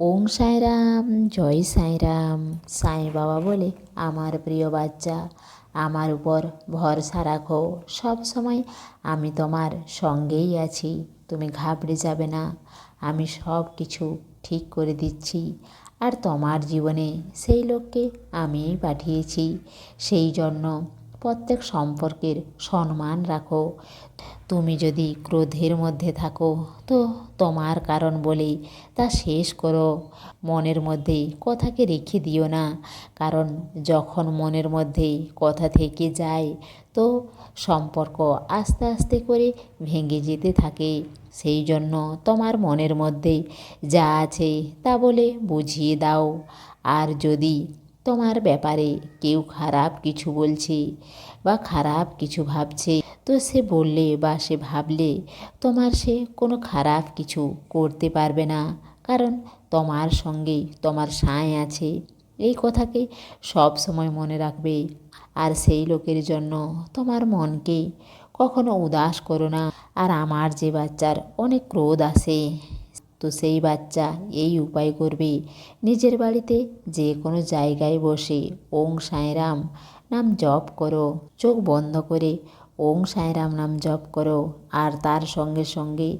ওং সাঁইরাম, জয় সাঁইরাম, সাঁই বাবা বলে আমার প্রিয় বাচ্চা, আমার উপর ভরসা রাখো। সব সময় আমি তোমার সঙ্গেই আছি, তুমি ঘাবড়ে যাবে না। আমি সব কিছু ঠিক করে দিচ্ছি, আর তোমার জীবনে সেই লোককে আমিই পাঠিয়েছি। সেই জন্য প্রত্যেক সম্পর্কের সম্মান রাখো। তুমি যদি ক্রোধের মধ্যে থাকো, তো তোমার কারণ বলেই তা শেষ করো। মনের মধ্যে কথাকে রেখে দিও না, কারণ যখন মনের মধ্যে কথা থেকে যায়, তো সম্পর্ক আস্তে আস্তে করে ভেঙে যেতে থাকে। সেই জন্য তোমার মনের মধ্যে যা আছে তা বলে বুঝিয়ে দাও। আর যদি তোমার ব্যাপারে কেউ খারাপ কিছু বলছে বা খারাপ কিছু ভাবছে? তো সে বললে বা সে ভাবলে তোমার সে কোনো খারাপ কিছু করতে পারবে না। কারণ তোমার সঙ্গে তোমার সাঁয় আছে। এই কথাকে সব সময় মনে রাখবে। আর সেই লোকের জন্য তোমার মনকে কখনো উদাস করো না। আর আমার যে বাচ্চার অনেক ক্রোধ আসে তো সেই বাচ্চা এই উপায় করবে। নিজের বাড়িতে যে কোনো জায়গায় বসে ওং সাঁয়রাম নাম জপ করো। চোখ বন্ধ করে ওং সাঁয়রাম নাম জপ করো। আর তার সঙ্গে সঙ্গে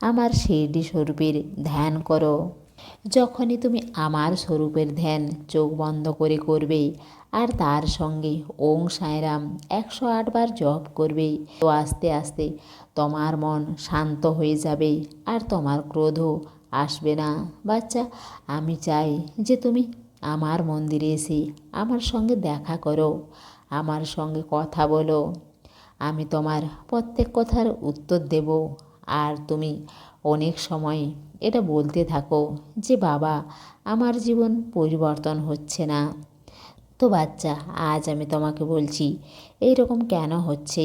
আমার শিরডি স্বরূপের ধ্যান করো। যখনই তুমি আমার স্বরূপের ধ্যান চোখ বন্ধ করে করবে আর তার সঙ্গে ওং সাঁয়রাম একশো আটবার জপ করবে। তো আস্তে আস্তে তোমার মন শান্ত হয়ে যাবে আর তোমার ক্রোধও আসবে না। বাচ্চা, আমি চাই যে তুমি আমার মন্দিরে এসে আমার সঙ্গে দেখা করো, আমার সঙ্গে কথা বলো। আমি তোমার প্রত্যেক কথার উত্তর দেব। আর তুমি অনেক সময় এটা বলতে থাকো যে, বাবা, আমার জীবন পরিবর্তন হচ্ছে না। তো বাচ্চা, আজ আমি তোমাকে বলছি এই রকম কেন হচ্ছে?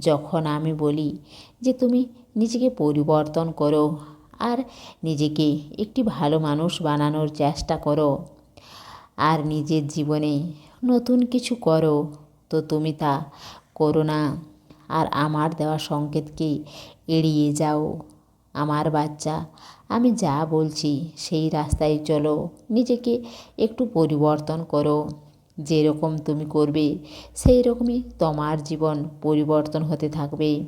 যখন আমি বলি যে, তুমি নিজেকে পরিবর্তন করো আর নিজেকে একটি ভালো মানুষ বানানোর চেষ্টা করো আর নিজের জীবনে নতুন কিছু করো। তো তুমি তা করো না আর আমার দেওয়া সংকেতকে এড়িয়ে যাও। আমার বাচ্চা, আমি যা বলছি সেই রাস্তায় চলো, নিজেকে একটু পরিবর্তন করো। যেরকম তুমি করবে, সেই রকমই তোমার জীবন পরিবর্তন হতে থাকবে।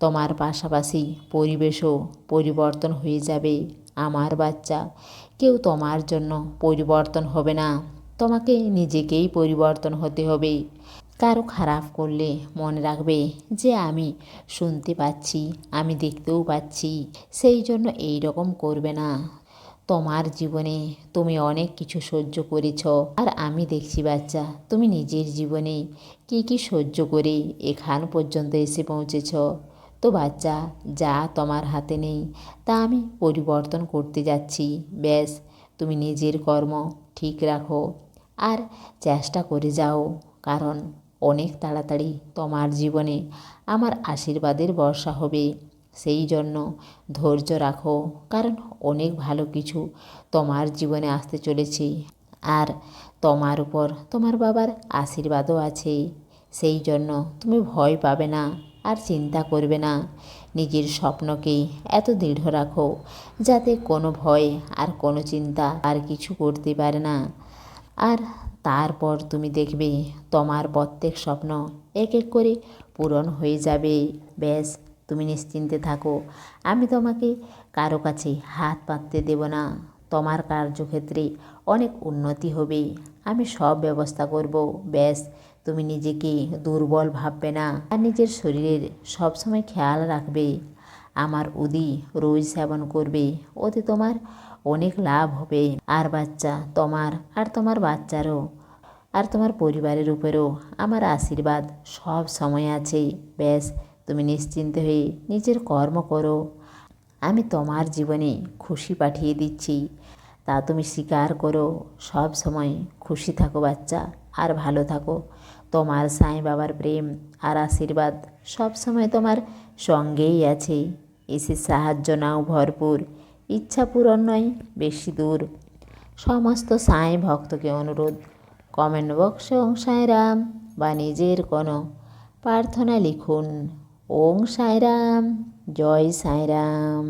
তোমার পাশাপাশি পরিবেশও পরিবর্তন হয়ে যাবে। আমার বাচ্চা, কেউ তোমার জন্য পরিবর্তন হবে না। তোমাকে নিজেকেই পরিবর্তন হতে হবে। কারও খারাপ করলে মনে রাখবে যে আমি শুনতে পাচ্ছি, আমি দেখতেও পাচ্ছি। সেই জন্য এই রকম করবে না। তোমার জীবনে তুমি অনেক কিছু সহ্য করেছ। আর আমি দেখছি বাচ্চা, তুমি নিজের জীবনে কি কি সহ্য করে এখান পর্যন্ত এসে পৌঁছেছ? তো বাচ্চা, যা তোমার হাতে নেই, তা আমি পরিবর্তন করতে যাচ্ছি। ব্যাস, তুমি নিজের কর্ম ঠিক রাখো। আর চেষ্টা করে যাও, কারণ অনেক তাড়াতাড়ি তোমার জীবনে আমার আশীর্বাদের বর্ষা হবে। সেই জন্য ধৈর্য রাখো, কারণ অনেক ভালো কিছু তোমার জীবনে আসতে চলেছে। আর তোমার উপর তোমার বাবার আশীর্বাদও আছে। সেই জন্য তুমি ভয় পাবে না আর চিন্তা করবে না। নিজের স্বপ্নকে এত দৃঢ় রাখো, যাতে কোনো ভয় আর কোনো চিন্তা আর কিছু করতে পারে না। আর তারপর তুমি দেখবে তোমার প্রত্যেক স্বপ্ন এক এক করে পূরণ হয়ে যাবে। ব্যাস তুমি নিশ্চিন্তে থাকো। আমি তোমাকে কারও কাছে হাত পাততে দেব না। তোমার কার্যক্ষেত্রে অনেক উন্নতি হবে। আমি সব ব্যবস্থা করব। ব্যাস, তুমি নিজেকে দুর্বল ভাববে না। আর নিজের শরীরের সবসময় খেয়াল রাখবে। আমার উদি রোজ সেবন করবে। ওতে তোমার অনেক লাভ হবে। আর বাচ্চা তোমার, আর তোমার বাচ্চারও, আর তোমার পরিবারের উপরেও। আমার আশীর্বাদ সব সময় আছে। ব্যাস তুমি নিশ্চিন্ত হয়ে নিজের কর্ম করো। আমি তোমার জীবনে খুশি পাঠিয়ে দিচ্ছি। তা তুমি স্বীকার করো। সব সময় খুশি থাকো বাচ্চা, আর ভালো থাকো। তোমার সাঁই বাবার প্রেম আর আশীর্বাদ সব সময় তোমার সঙ্গেই আছে। এসে সাহায্য নাও ভরপুর। ইচ্ছা পূরণ নয়, বেশি দূর। সমস্ত সাঁই ভক্তকে অনুরোধ। কমেন্ট বক্সে ওং সাঁয়রাম বা নিজের কোনো প্রার্থনা লিখুন। ওং সাঁয়রাম জয় সাঁয়রাম